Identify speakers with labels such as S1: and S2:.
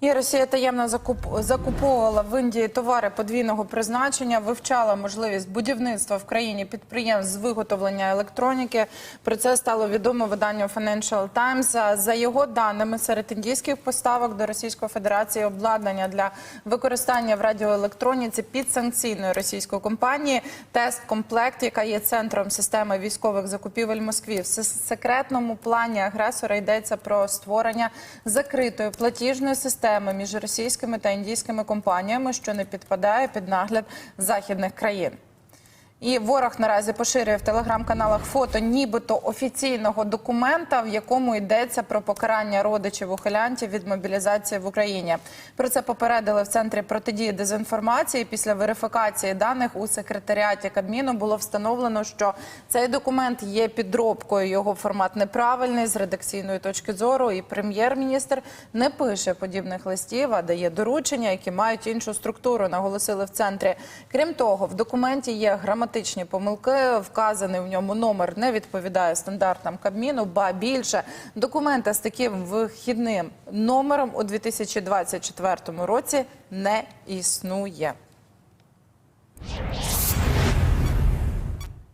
S1: І Росія таємно закуп... закуповувала в Індії товари подвійного призначення, вивчала можливість будівництва в країні підприємств з виготовлення електроніки. Про це стало відомо виданню Financial Times. За його даними, серед індійських поставок до Російської Федерації обладнання для використання в радіоелектроніці підсанкційної російської компанії Тест Комплект, яка є центром системи військових закупівель Москві. В секретному плані агресора йдеться про створення закритої платіжної системи між російськими та індійськими компаніями, що не підпадає під нагляд західних країн. І ворог наразі поширює в телеграм-каналах фото нібито офіційного документа, в якому йдеться про покарання родичів ухилянтів від мобілізації в Україні. Про це попередили в центрі протидії дезінформації. Після верифікації даних у секретаріаті Кабміну було встановлено, що цей документ є підробкою. Його формат неправильний з редакційної точки зору. І прем'єр-міністр не пише подібних листів, а дає доручення, які мають іншу структуру. Наголосили в центрі. Крім того, в документі є граматичні помилки. Вказаний в ньому номер не відповідає стандартам Кабміну. Ба більше документа з таким вихідним номером у 2024 році не існує.